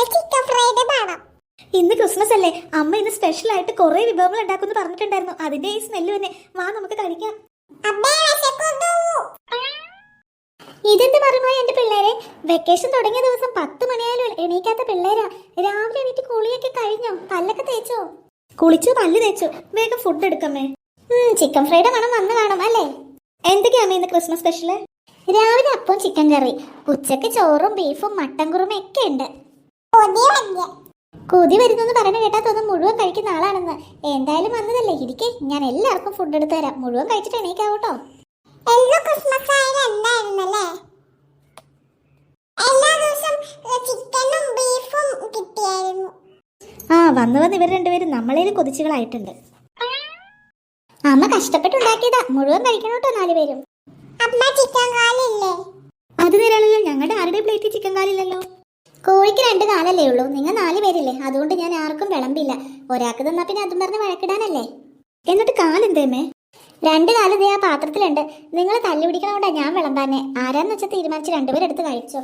നല്ല chicken fried വേണം ഇന്ന് ക്രിസ്മസ് അല്ലേ? അമ്മ ഇന്ന് സ്പെഷ്യൽ ആയിട്ട് കുറെ വിഭവങ്ങൾ ഉണ്ടാക്കുമെന്ന് പറഞ്ഞിട്ടുണ്ടായിരുന്നു. അതിന്റെ ഈ സ്മെല്ല് തന്നെ. വാ നമുക്ക് കഴിക്കാം. അമ്മേ ഇതെന്ത് പറയുമ്പോൾ എന്റെ പിള്ളേരെ? വെക്കേഷൻ തുടങ്ങിയ ദിവസം പത്ത് മണിയായാലും എണീക്കാത്ത പിള്ളേരാ. രാവിലെ എണീറ്റ് കുളിയൊക്കെ കഴിഞ്ഞോ? പല്ലൊക്കെ തേച്ചോ? കുളിച്ചു പല്ല് തേച്ചു. വേഗം ഫുഡ് എടുക്കമ്മേ. ചിക്കൻ ഫ്രൈഡ് മണം വന്ന് കാണും അല്ലേ? എന്തൊക്കെയാ ഇന്ന് ക്രിസ്മസ് സ്പെഷ്യൽ രാവിലെ അപ്പം ചിക്കൻ കറി. ഉച്ചയ്ക്ക് ചോറും ബീഫും മട്ടൻ കുറുമയും ഒക്കെ ഉണ്ട്. കൊതി വരുന്നെന്ന് പറഞ്ഞ കേട്ടാ തോന്നുന്നു മുഴുവൻ കഴിക്കുന്ന ആളാണെന്ന്. എന്തായാലും വന്നതല്ലേ. ഇരിക്കെ ഞാൻ എല്ലാവർക്കും ഫുഡ് എടുത്തു തരാം. മുഴുവൻ കഴിച്ചിട്ട് എണീക്കാവൂട്ടോ. എല്ലാ ക്രിസ്മസ് ആയാലും എന്തായിരുന്നല്ലേ? എല്ലാ ദിവസം ചിക്കനും ബീഫും കിട്ടിയായിരുന്നു. ആ വന്ന് വന്ന് ഇവർ രണ്ടുപേരും നമ്മളേൽ കൊതിച്ചുകളായിട്ടുണ്ട്. അമ്മ കഷ്ടപ്പെട്ടുണ്ടാക്കിയതാ. മുഴുവൻ കഴിക്കണം കേട്ടോ നാലുപേരും. അമ്മ ചിക്കൻ കാലില്ലേ? അത് തരാണല്ലോ ഞങ്ങളുടെ ആരുടെ പ്ലേറ്റ് ചിക്കൻ കാലില്ലല്ലോ? കോഴിക്ക് രണ്ട് കാലല്ലേ ഉള്ളൂ? നിങ്ങൾ നാല് പേരില്ലേ? അതുകൊണ്ട് ഞാൻ ആർക്കും വിളമ്പില്ല. ഒരാൾക്ക് തന്നാ പിന്നെ അതും പറഞ്ഞ് വഴക്കിടാനല്ലേ? എന്നിട്ട് കാലെന്തേമേ രണ്ട് കാലം ആ പാത്രത്തിലുണ്ട്. നിങ്ങൾ തല്ലി പിടിക്കണോണ്ടാ ഞാൻ വിളമ്പാനെ ആരാന്ന് വെച്ചാൽ തീരുമാനിച്ച് രണ്ടുപേരെടുത്ത് കഴിച്ചോ.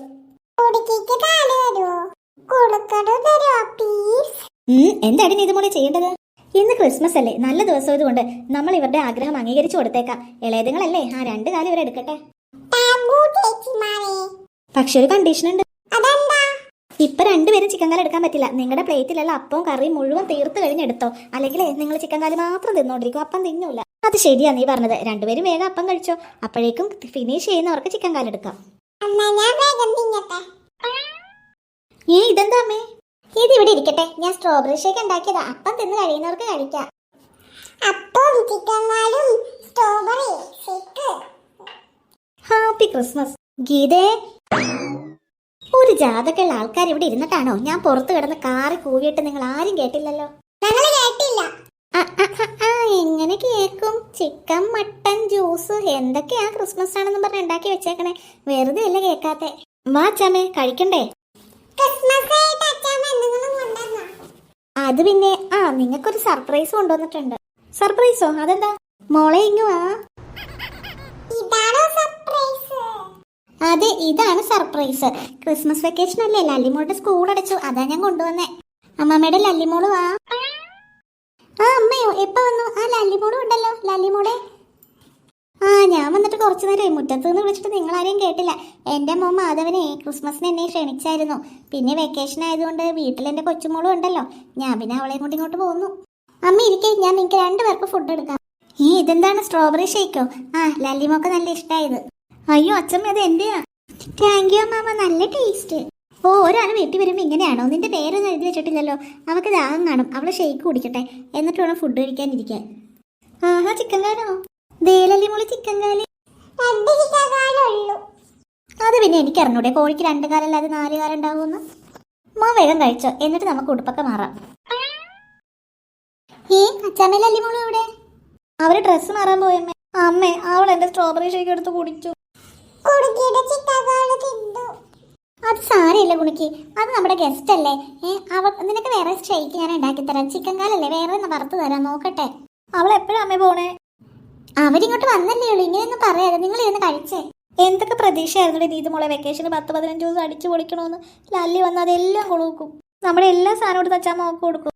എന്താടി എന്താണ് നീ ഇതുപോലെ ചെയ്യേണ്ടത്? ഇന്ന് ക്രിസ്മസ് അല്ലേ? നല്ല ദിവസം ഇതുകൊണ്ട് നമ്മൾ ഇവരുടെ ആഗ്രഹം അംഗീകരിച്ചു കൊടുത്തേക്കാം. ഇളയതുങ്ങളല്ലേ? ആ രണ്ട് കാലം ഇവരെടുക്കട്ടെ പക്ഷെ ഒരു കണ്ടീഷൻ ഉണ്ട്. അതെന്താ? ഇപ്പൊ രണ്ടുപേരും ചിക്കൻ കാലം എടുക്കാൻ പറ്റില്ല. നിങ്ങളുടെ പ്ലേറ്റിലല്ല അപ്പവും കറിയും മുഴുവൻ തീർത്ത് കഴിഞ്ഞെടുത്തോ. അല്ലെങ്കിൽ നിങ്ങൾ ചിക്കൻ കാലം മാത്രം തിന്നോണ്ടിരിക്കും. അപ്പം തിന്നൂല. അത് ശരിയാ നീ പറഞ്ഞത്. രണ്ടുപേരും വേഗം അപ്പം കഴിച്ചോ. അപ്പോഴേക്കും ഫിനിഷ് ചെയ്യുന്നവർക്ക് ചിക്കൻ കാലം എടുക്കാം. ഏ ഇതെന്താ അമ്മേ? ഇത് ഇവിടെ ഇരിക്കട്ടെ. ഞാൻ സ്ട്രോബെറി ഷേക്ക് ഉണ്ടാക്കിയതാ. അപ്പം തിന്ന് കഴിയുന്നവർക്ക് കഴിക്കാം. അപ്പം ചിക്കൻ കാലും സ്ട്രോബെറി ഷേക്ക് ഹാപ്പി ക്രിസ്മസ് ഗീതേ. ഒരു ജാതകമുള്ള ആൾക്കാർ ഇവിടെ ഇരുന്നിട്ടാണോ? ഞാൻ പുറത്തു കിടന്ന് കാറി കൂവിയിട്ട് നിങ്ങൾ ആരും കേട്ടില്ലല്ലോ. ഞങ്ങൾ കേട്ടില്ല. എങ്ങനെ കേക്കും? ചിക്കൻ മട്ടൻ ജ്യൂസ് എന്തൊക്കെയാ ക്രിസ്മസ് ആണെന്ന് പറഞ്ഞ് ഉണ്ടാക്കി വെച്ചേക്കണേ. വെറുതെ അല്ല കേക്കാത്തെ? വാ ചമേ കഴിക്കണ്ടേ? അത് പിന്നെ ആ നിങ്ങൾക്കൊരു സർപ്രൈസ് കൊണ്ടുവന്നിട്ടുണ്ട്. സർപ്രൈസോ? അതെന്താ? മോളെ ഇങ്ങു അതെ ഇതാണ് സർപ്രൈസ്. ക്രിസ്മസ് വെക്കേഷൻ അല്ലേ? ലല്ലിമോളുടെ സ്കൂൾ അടച്ചു. അതാ ഞാൻ കൊണ്ടുവന്നേ. അമ്മമ്മയുടെ ലല്ലിമോൾ വാ. ആ അമ്മയോ എപ്പോ വന്നു? ആ ലല്ലിമോളും ഉണ്ടല്ലോ. ലല്ലിമോളെ. ആ ഞാൻ വന്നിട്ട് കുറച്ചു നേരമായി. മുറ്റത്ത് നിന്ന് വിളിച്ചിട്ട് നിങ്ങൾ ആരെയും കേട്ടില്ല. എന്റെ മോൻ മാധവനെ ക്രിസ്മസിന് എന്നെ ക്ഷണിച്ചായിരുന്നു. പിന്നെ വെക്കേഷൻ ആയതുകൊണ്ട് വീട്ടിൽ എന്റെ കൊച്ചുമോളും ഉണ്ടല്ലോ. ഞാൻ പിന്നെ അവളെയും കൂടി ഇങ്ങോട്ട് പോകുന്നു അമ്മ ഇരിക്കേ. ഞാൻ നിങ്ങൾക്ക് രണ്ടുപേർക്ക് ഫുഡ് എടുക്കാം. ഈ ഇതെന്താണ്? സ്ട്രോബെറി ഷേക്കോ ആ ലല്ലിമോക്ക് നല്ല ഇഷ്ടമായത് അയ്യോ അച്ഛമ്മ അത് എന്റെയാ താങ്ക് യു മാമ നല്ല ടേസ്റ്റ് ഓ ഒരാൾ വീട്ടിൽ വരുമ്പോൾ ഇങ്ങനെയാണോ? നിന്റെ പേരൊന്നും എഴുതി വെച്ചിട്ടില്ലല്ലോ. അവൾക്ക് ദാഹം കാണും. അവളെ ഷെയ്ക്ക് കുടിക്കട്ടെ. എന്നിട്ട് വേണം ഫുഡ് കഴിക്കാനിരിക്കാൻ. ആഹാ ചിക്കൻ കാലോ ദേലല്ലി മോൾ ചിക്കൻ കാലി. അത് പിന്നെ എനിക്ക് അറിഞ്ഞൂടെ. കോഴിക്ക് രണ്ട് കാലല്ലാതെ നാല് കാലം ഉണ്ടാവുമെന്ന്. മോ വേഗം കഴിച്ചോ. എന്നിട്ട് നമുക്ക് ഉടുപ്പൊക്കെ മാറാം. ഏ അച്ഛമ്മലല്ലി മോളി എവിടെ? അവർ ഡ്രസ്സ് മാറാൻ പോയമ്മേ. അമ്മേ അവൾ എന്റെ സ്ട്രോബെറി ഷേക്ക് എടുത്ത് കുടിച്ചു കുടുക്കിയുടെ ചിക്കൻ കാൽ തിന്നു അത് സാരമില്ല കുണിക്ക് അത് നമ്മുടെ ഗസ്റ്റ് അല്ലേ? അവ നിനക്ക് വേറെ സ്ട്രൈക്ക് ഞാൻ ഉണ്ടാക്കി തരാം. ചിക്കൻ കാലല്ലേ? വേറെ ഒന്ന് വറുത്ത് തരാം നോക്കട്ടെ. അവൾ അമ്മ പോണേ? അവരിങ്ങോട്ട് വന്നല്ലേ ഉള്ളൂ. ഇങ്ങനെയൊന്നും പറയാതെ നിങ്ങൾ ഇരുന്ന് കഴിച്ചേ. എന്തൊക്കെ പ്രതീക്ഷയായിരുന്നു നീ ഇത് മോളെ? വെക്കേഷന് പത്ത് പതിനഞ്ച് ദിവസം അടിച്ചു പൊളിക്കണമെന്ന് ലല്ലി വന്ന് അതെല്ലാം കൊടുക്കും നമ്മുടെ എല്ലാ സാധനവും എടുത്ത് അച്ഛാ നോക്കി കൊടുക്കും.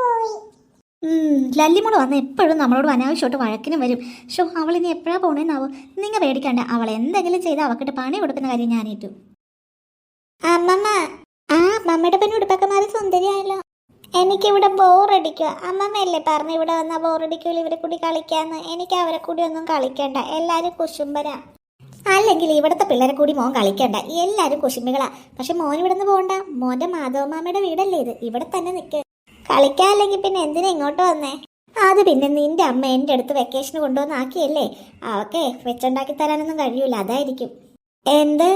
പോയി. ലല്ലിമോൾ വന്ന് എപ്പോഴും നമ്മളോട് അനാവശ്യമായിട്ട് വഴക്കിനും വരും. ഷോ അവൾ ഇനി എപ്പോഴാണ് പോണേന്നാവോ? നിങ്ങൾ പേടിക്കണ്ട അവൾ എന്തെങ്കിലും ചെയ്ത് അവക്കിട്ട് പണി കൊടുക്കുന്ന കാര്യം ഞാനേറ്റു അമ്മമ്മ ആ അമ്മമ്മയുടെ പണി ഉടുപ്പൊക്കെ മാറി സുന്ദരിയായല്ലോ എനിക്കിവിടെ ബോറടിക്കുക. അമ്മമ്മയല്ലേ പറഞ്ഞു ഇവിടെ വന്നാൽ ബോറടിക്കൂല ഇവരെ കൂടി കളിക്കാന്ന്. എനിക്ക് അവരെ കൂടി ഒന്നും കളിക്കണ്ട. എല്ലാവരും കുശുംബരാ. അല്ലെങ്കിൽ ഇവിടുത്തെ പിള്ളേരെ കൂടി മോൻ കളിക്കണ്ട. എല്ലാവരും കുശുമ്പികളാ പക്ഷെ മോൻ ഇവിടെ നിന്ന് പോകണ്ട മോന്റെ മാധവമാമയുടെ വീടല്ലേ ഇത്? ഇവിടെ തന്നെ നിൽക്കുക കളിക്കാല്ലെങ്കിൽ പിന്നെ എന്തിനാ ഇങ്ങോട്ട് വന്നേ? അത് പിന്നെ നിന്റെ അമ്മ എന്റെ അടുത്ത് വെക്കേഷന് കൊണ്ടുവന്നാക്കിയല്ലേ അവക്കെ വെച്ചുണ്ടാക്കി തരാനൊന്നും കഴിയൂല അതായിരിക്കും. എന്ത്?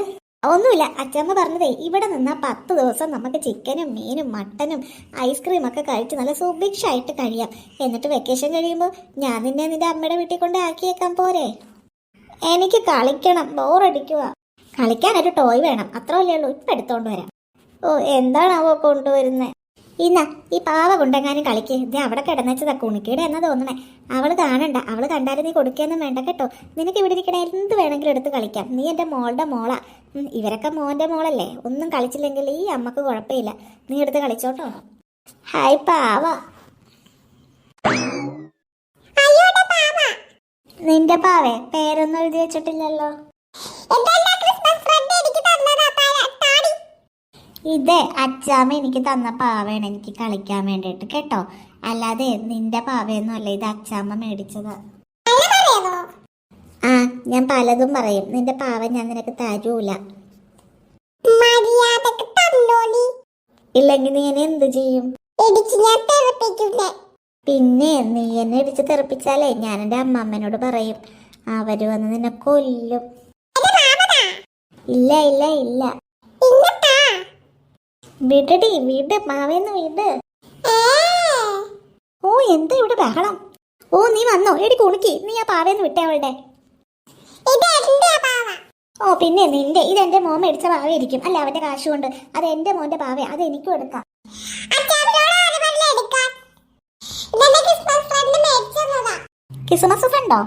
ഒന്നുമില്ല അച്ഛമ്മ പറഞ്ഞതേ ഇവിടെ നിന്നാ പത്ത് ദിവസം നമുക്ക് ചിക്കനും മീനും മട്ടനും ഐസ്ക്രീം ഒക്കെ കഴിച്ച് നല്ല സുഭിക്ഷായിട്ട് കഴിയാം. എന്നിട്ട് വെക്കേഷൻ കഴിയുമ്പോൾ ഞാൻ നിന്നെ നിന്റെ അമ്മയുടെ വീട്ടിൽ കൊണ്ട് ആക്കിയേക്കാൻ പോരെ? എനിക്ക് കളിക്കണം ബോറടിക്കുക കളിക്കാൻ ഒരു ടോയ് വേണം അത്രയല്ലേ ഉള്ളൂ ഇപ്പം എടുത്തോണ്ട് വരാം. ഓ എന്താണാവോ കൊണ്ടുവരുന്നത് ഇന്ന ഈ പാവ കൊണ്ടെങ്ങാനും കളിക്ക്. ഇത് അവിടെ കിടന്നച്ചതാ കുണിക്കീടെ എന്നാ തോന്നണേ. അവൾ കാണണ്ട. അവൾ കണ്ടാലും നീ കൊടുക്കുകയൊന്നും വേണ്ട കേട്ടോ. നിനക്ക് ഇവിടെ ഇരിക്കണ എന്ത് വേണമെങ്കിലും എടുത്ത് കളിക്കാം. നീ എന്റെ മോളുടെ മോളാ. ഇവരൊക്കെ മോന്റെ മോളല്ലേ? ഒന്നും കളിച്ചില്ലെങ്കിൽ ഈ അമ്മയ്ക്ക് കുഴപ്പമില്ല. നീ എടുത്ത് കളിച്ചോട്ടോ. ഹായ് പാവ. നിന്റെ പാവേ പേരൊന്നും എഴുതി വെച്ചിട്ടില്ലല്ലോ ഇതെല്ലാം ക്രിസ്മസ് ഫ്രണ്ട് എനിക്ക് തന്നതാ താ- താടി ഇതേ അച്ചാമ്മ എനിക്ക് തന്ന പാവയാണ് എനിക്ക് കളിക്കാൻ വേണ്ടിയിട്ട് കേട്ടോ. അല്ലാതെ നിന്റെ പാവയൊന്നും അല്ല ഇത് അച്ചാമ്മ മേടിച്ചത്. ആ ഞാൻ പലതും പറയും. നിന്റെ പാവ ഞാൻ നിനക്ക് തരൂല. ഇല്ലെങ്കിൽ നീ എന്നെ എന്ത് ചെയ്യും? പിന്നെ നീ എന്നെ ഇടിച്ച് തെറിപ്പിച്ചാലേ ഞാൻ എന്റെ അമ്മമ്മനോട് പറയും. അവർ വന്ന് നിന്നെ കൊല്ലും. ഇല്ല ഇല്ല ഇല്ല. വിടടി വിട് മാവേന്ന് വിട്. ഓ എന്താ ഇവിടെ ബഹളം? ഓ നീ വന്നോ. എടി കുണുക്കി നീ ആ പാവേന്ന് വിട്ടേ അവളുടെ. ഓ പിന്നെ നിന്റെ. ഇത് എന്റെ മോൻ മേടിച്ച ഇരിക്കും അല്ല അവന്റെ കാശ് കൊണ്ട് അത് എന്റെ മോന്റെ പാവ അത് എനിക്കും എടുക്കാം. ക്രിസ്മസ് ഫ്രണ്ട് മേടിച്ചതാ ക്രിസ്മസ് ഫ്രണ്ടോ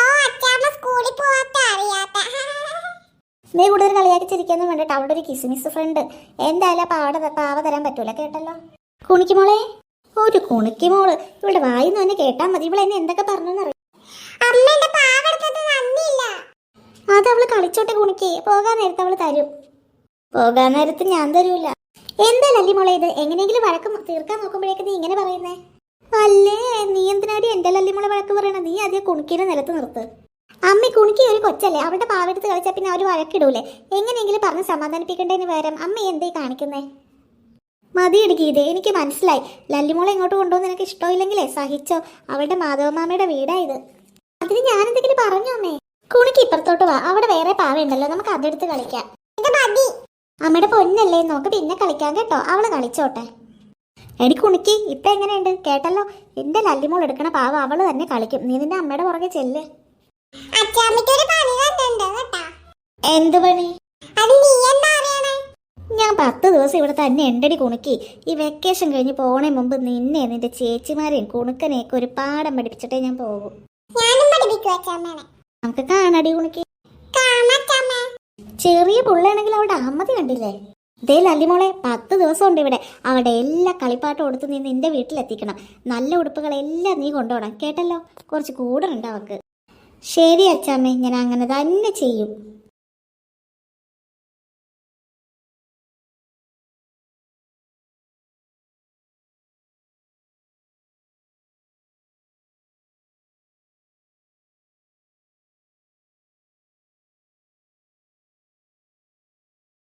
ഓ അച്ചാമ്മ സ്കൂളിൽ പോവാത്ത അറിയാത്ത നീ കൂടുതൽ കളിയാക്കി വേണ്ടിട്ട് അവിടെ ഒരു കിസ്മിസ് ഫ്രണ്ട് എന്തായാലും പാവ പാവ തരാൻ പറ്റൂല കേട്ടല്ലോ? കുണിക്ക് മോളെ? ഒരു കുണിക്ക് മോൾ. ഇവിടെ വായിന്ന് തന്നെ കേട്ടാ മതി. ഇവിടെ എന്നെ എന്തൊക്കെ പറഞ്ഞു അത് അവൾ കളിച്ചോട്ടെ കുണിക്ക്. പോകാൻ നേരത്ത് അവൾ തരും. പോകാൻ നേരത്ത് ഞാൻ തരൂല. എന്താ ലല്ലി മോളെ ഇത്? എങ്ങനെയെങ്കിലും വഴക്ക് തീർക്കാൻ നോക്കുമ്പോഴേക്ക് നീ ഇങ്ങനെ പറയുന്നേ? അല്ലേ നീ എന്തിനാടി എന്റെ ലല്ലിമോളെ വഴക്ക് പറയണ? നീ ആദ്യം കുണിക്കിനെ നിലത്ത് നിർത്ത്. അമ്മ കുണുക്കി ഒരു കൊച്ചല്ലേ? അവളുടെ പാവെടുത്ത് കളിച്ചാൽ പിന്നെ അവർ വഴക്കിടൂലേ? എങ്ങനെയെങ്കിലും പറഞ്ഞ് സമാധാനിപ്പിക്കേണ്ടതിന് പകരം അമ്മ എന്തേ കാണിക്കുന്നേ? മതി ഇടുക്കിയത് എനിക്ക് മനസ്സിലായി. ലല്ലിമോളെ ഇങ്ങോട്ട് കൊണ്ടുപോകുന്ന നിനക്ക് ഇഷ്ടമില്ലെങ്കിലേ? സഹിച്ചോ. അവളുടെ മാധവമാമയുടെ വീടായത് അതിന് ഞാൻ എന്തെങ്കിലും പറഞ്ഞു അമ്മേ? കുണിക്ക് ഇപ്പുറത്തോട്ട് വാ. അവിടെ വേറെ പാവയുണ്ടല്ലോ. നമുക്ക് അതെടുത്ത് കളിക്കാം. അമ്മയുടെ പൊന്നല്ലേ നമുക്ക് പിന്നെ കളിക്കാം കേട്ടോ. അവൾ കളിച്ചോട്ടെ. എടി കുണിക്ക് ഇപ്പൊ എങ്ങനെയുണ്ട്? കേട്ടല്ലോ? എന്റെ ലല്ലിമോൾ എടുക്കണ പാവ അവൾ തന്നെ കളിക്കും. നീ നിന്റെ അമ്മയുടെ പുറകെ ചെല്ല്. എന്ത് പണി? ഞാൻ പത്ത് ദിവസം ഇവിടെ തന്നെ എണ്ടടി കുണുക്കി. ഈ വെക്കേഷൻ കഴിഞ്ഞ് പോണേ മുമ്പ് നിന്നെ നിന്റെ ചേച്ചിമാരെയും കുണുക്കനെയൊക്കെ ഒരു പാഠം പഠിപ്പിച്ചിട്ടേ ഞാൻ പോകും. നമുക്ക് കാണടി കുണുക്കി. ചെറിയ പുള്ളയാണെങ്കിൽ അവിടെ അമ്മതി കണ്ടില്ലേ? ദേ ലല്ലിമോളെ പത്ത് ദിവസം ഉണ്ട് ഇവിടെ. അവിടെ എല്ലാ കളിപ്പാട്ടും കൊടുത്ത് നീ നിന്റെ വീട്ടിലെത്തിക്കണം. നല്ല ഉടുപ്പുകളെല്ലാം നീ കൊണ്ടുപോകണം. കേട്ടല്ലോ? കുറച്ച് കൂടുതലുണ്ട് അവക്ക് ശരി അച്ചാമ്മേ ഞാൻ അങ്ങനെ തന്നെ ചെയ്യും.